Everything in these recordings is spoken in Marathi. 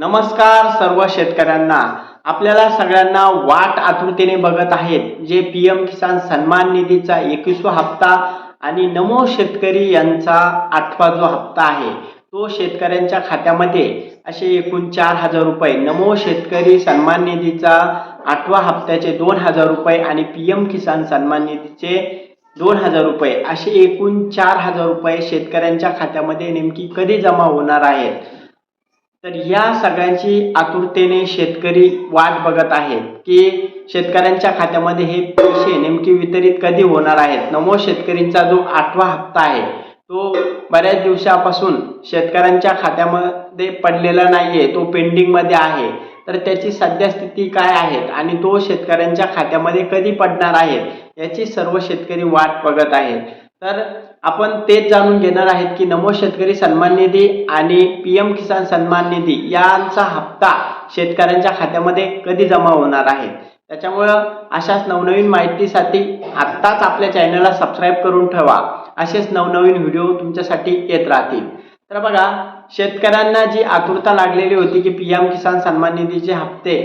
नमस्कार सर्व शेतकऱ्यांना. आपल्याला सगळ्यांना वाट आतुरतेने बघत आहेत जे पी एम किसान सन्मान निधीचा एकवीसवा हप्ता आणि नमो शेतकरी यांचा आठवा जो हप्ता आहे तो शेतकऱ्यांच्या खात्यामध्ये असे एकूण चार हजार रुपये नमो शेतकरी सन्मान निधीचा आठवा हप्त्याचे दोन हजार रुपये आणि पी एम किसान सन्मान निधीचे दोन हजार रुपये असे एकूण चार हजार रुपये शेतकऱ्यांच्या खात्यामध्ये नेमकी कधी जमा होणार आहेत? तर या सगळ्यांची आतुरतेने शेतकरी वाट बघत आहेत की शेतकऱ्यांच्या खात्यामध्ये हे पैसे नेमके वितरित कधी होणार आहेत? नमो शेतकरींचा जो आठवा हप्ता आहे तो बऱ्याच दिवसापासून शेतकऱ्यांच्या खात्यामध्ये पडलेला नाहीये तो पेंडिंगमध्ये आहे. तर त्याची सद्यस्थिती काय आहे आणि तो शेतकऱ्यांच्या खात्यामध्ये कधी पडणार आहे याची सर्व शेतकरी वाट बघत आहेत. तर आपण तेच जाणून घेणार आहेत की नमो शेतकरी सन्मान निधी आणि पी एम किसान सन्मान निधी यांचा हप्ता शेतकऱ्यांच्या खात्यामध्ये कधी जमा होणार आहे? त्याच्यामुळं अशाच नवनवीन माहितीसाठी आत्ताच आपल्या चॅनलला सबस्क्राईब करून ठेवा. असेच नवनवीन व्हिडिओ तुमच्यासाठी येत राहतील. तर बघा शेतकऱ्यांना जी आतुरता लागलेली होती की पी एम किसान सन्मान निधीचे हप्ते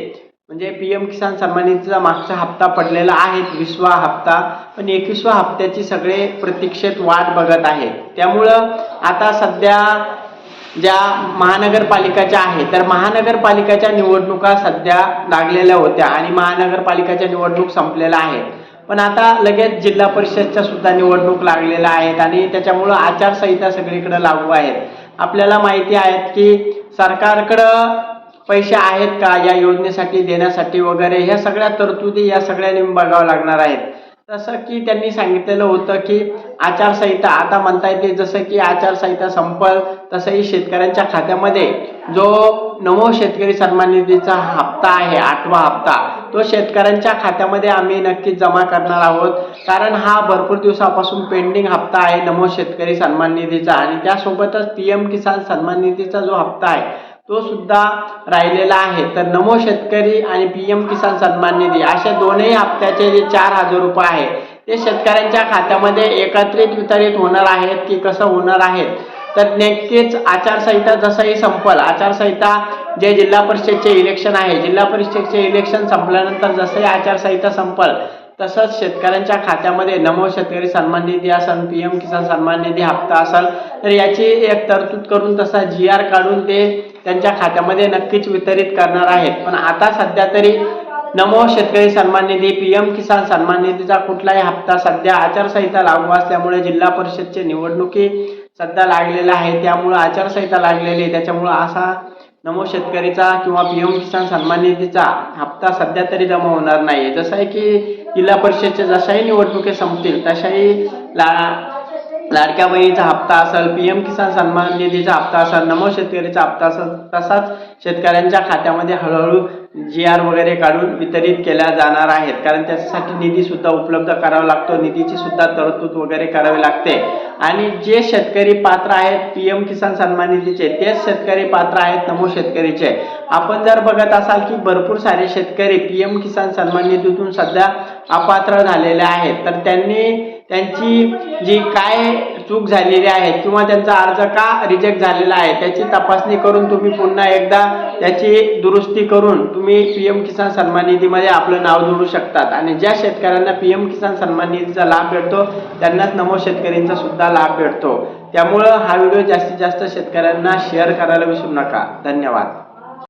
म्हणजे पी एम किसान सन्मान निधीचा मागचा हप्ता पडलेला आहे विसवा हप्ता. पण एकवीसवा हप्त्याची सगळे प्रतीक्षेत वाट बघत आहेत. त्यामुळं आता सध्या ज्या महानगरपालिकाच्या आहेत तर महानगरपालिकाच्या निवडणुका सध्या लागलेल्या होत्या आणि महानगरपालिकाच्या निवडणूक संपलेल्या आहेत. पण आता लगेच जिल्हा परिषदच्या सुद्धा निवडणूक लागलेल्या आहेत आणि त्याच्यामुळं आचारसंहिता सगळीकडे लागू आहेत. आपल्याला माहिती आहेत की सरकारकडं पैसे आहेत का या योजनेसाठी देण्यासाठी वगैरे ह्या सगळ्या तरतुदी या सगळ्यांनी बघावं लागणार आहेत. तसं की त्यांनी सांगितलेलं होतं की आचारसंहिता आता म्हणता येते जसं की आचारसंहिता संपल तसंही शेतकऱ्यांच्या खात्यामध्ये जो नमो शेतकरी सन्मान निधीचा हप्ता आहे आठवा हप्ता तो शेतकऱ्यांच्या खात्यामध्ये आम्ही नक्कीच जमा करणार आहोत. कारण हा भरपूर दिवसापासून पेंडिंग हप्ता आहे नमो शेतकरी सन्मान निधीचा. आणि त्यासोबतच पी एम किसान सन्मान निधीचा जो हप्ता आहे तो सुद्धा राहिलेला आहे. तर नमो शेतकरी आणि पी एम किसान सन्मान निधी अशा दोनही हप्त्याचे जे चार हजार रुपये आहे ते शेतकऱ्यांच्या खात्यामध्ये एकत्रित वितरित होणार आहेत की कसं होणार आहेत? तर नक्कीच आचारसंहिता जसंही संपल आचारसंहिता जे जिल्हा परिषदचे इलेक्शन आहे जिल्हा परिषदचे इलेक्शन संपल्यानंतर जसंही आचारसंहिता संपल तसंच शेतकऱ्यांच्या खात्यामध्ये नमो शेतकरी सन्मान निधी असेल पी एम किसान सन्मान निधी हप्ता असेल तर याची एक तरतूद करून तसा जी आर काढून ते त्यांच्या खात्यामध्ये नक्कीच वितरित करणार आहेत. पण आता सध्या तरी नमो शेतकरी सन्मान निधी पी एम किसान सन्मान निधीचा कुठलाही हप्ता सध्या आचारसंहिता लागू असल्यामुळे जिल्हा परिषदचे निवडणुकी सध्या लागलेल्या आहे त्यामुळं आचारसंहिता लागलेली आहे. त्याच्यामुळं असा नमो शेतकरीचा किंवा पी एम किसान सन्मान निधीचा हप्ता सध्या तरी जमा होणार नाही जसं आहे की जिल्हा परिषदचे जशाही निवडणुकी संपतील तशाही ला लाडक्या बहिणीचा हप्ता असेल पी एम किसान सन्मान निधीचा हप्ता असेल नमो शेतकरीचा हप्ता असेल तसाच शेतकऱ्यांच्या खात्यामध्ये हळूहळू जी आर वगैरे काढून वितरित केल्या जाणार आहेत. कारण त्याच्यासाठी निधी सुद्धा उपलब्ध करावा लागतो. निधीची सुद्धा तरतूद वगैरे करावी लागते. आणि जे शेतकरी पात्र आहेत पी एम किसान सन्मान निधीचे तेच शेतकरी पात्र आहेत नमो शेतकरीचे. आपण जर बघत असाल की भरपूर सारे शेतकरी पी एम किसान सन्मान निधीतून सध्या अपात्र झालेले आहेत. तर त्यांनी त्यांची जी काय चूक झालेली आहे किंवा त्यांचा अर्ज का रिजेक्ट झालेला आहे त्याची तपासणी करून तुम्ही पुन्हा एकदा त्याची दुरुस्ती करून तुम्ही पी एम किसान सन्मान निधीमध्ये आपलं नाव जोडू शकतात. आणि ज्या शेतकऱ्यांना पी एम किसान सन्मान निधीचा लाभ भेटतो त्यांनाच नमो शेतकऱ्यांचा सुद्धा लाभ भेटतो. त्यामुळं हा व्हिडिओ जास्तीत जास्त शेतकऱ्यांना शेअर करायला विसरू नका. धन्यवाद.